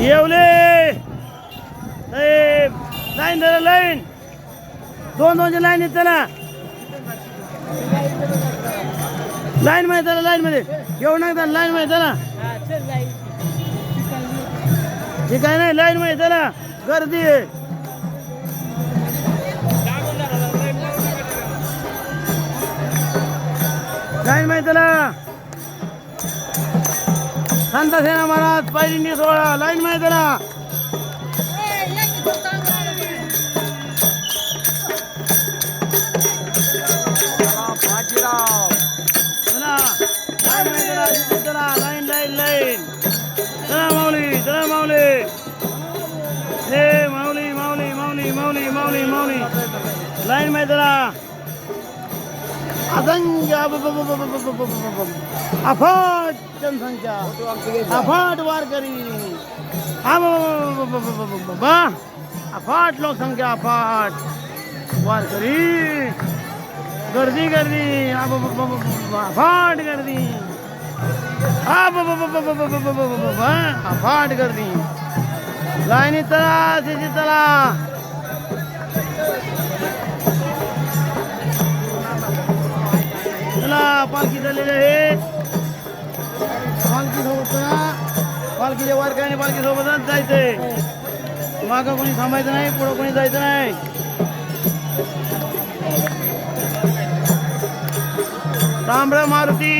येवले. साहेब लाईन धरा लाईन. दोन दोनच्या लाईन आहेत त्याला लाईन मध्ये त्याला लाईन मध्ये. येऊ नका लाईन मध्ये त्याला ठीक आहे नाही लाईन मध्ये त्याला गर्दी आहे. संत सेना महाराज पायरिंडी सोहळा लाईन माहीत लाईन लाईन लाईन चला माऊली चला माऊली. माऊली माऊली माऊली माऊली माऊली माऊली. लाईन जनसंख्या अफाट वारकरी अफाट लोकसंख्या अफाट वारकरी गर्दी गर्दी अफाट गर्दी अफाट गर्दी लाईनी चला तिथे चला चला पालखी झालेली आहे पालखी सोबत पालखीच्या वारकऱ्याने पालखी सोबतच जायचंय. मागं कोणी थांबायचं नाही पुढं कोणी जायचं नाही. तांबडा मारुती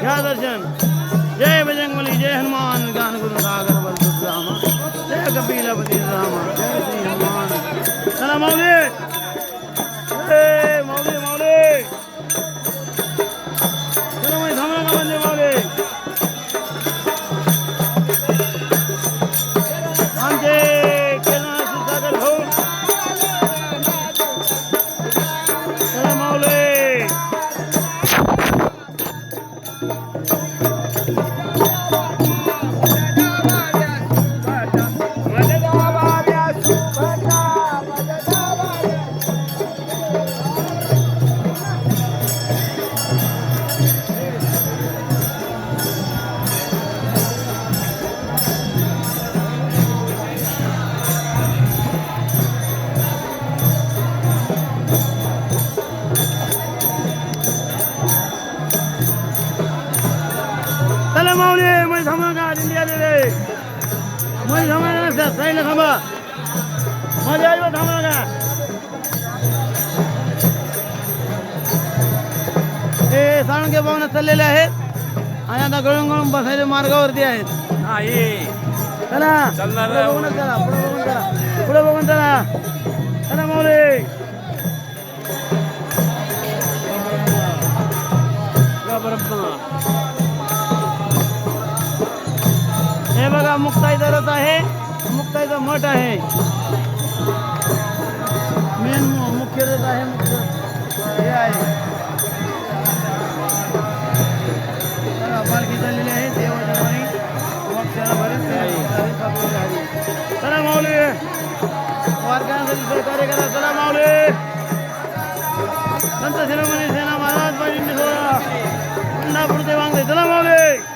घ्या दर्शन. जय बजरंगबली जय हनुमान गान करून सागर. मध्ये थांबा का थांबा नसतात साईडला थांबा आईवर थांबा का हे साळुंके पाहुणे चाललेले आहेत. आणि आता गळून गळून बसायच्या मार्गावरती आहेत. चला. चालणार पुढे बघून चला पुढे बघून चला. पुढे बघून चला. चला माऊली. हे बघा मुक्ताईचा रथ आहे. मुक्ताईचा मठ आहे. मेन मुख्य रथ आहे मुख्य. हे आहे. पालखी चाललेली आहे देवाच्या वाणी मग त्याला बरेच काही सापडले आहे. चला माऊली. वारकऱ्यांसाठी सहकार्य करा. चला माऊली. संत शिरोमणी सेना महाराज पंढरपूर ते वांगले. चला माऊली.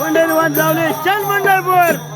मंडळ जावले चल पंढरपूर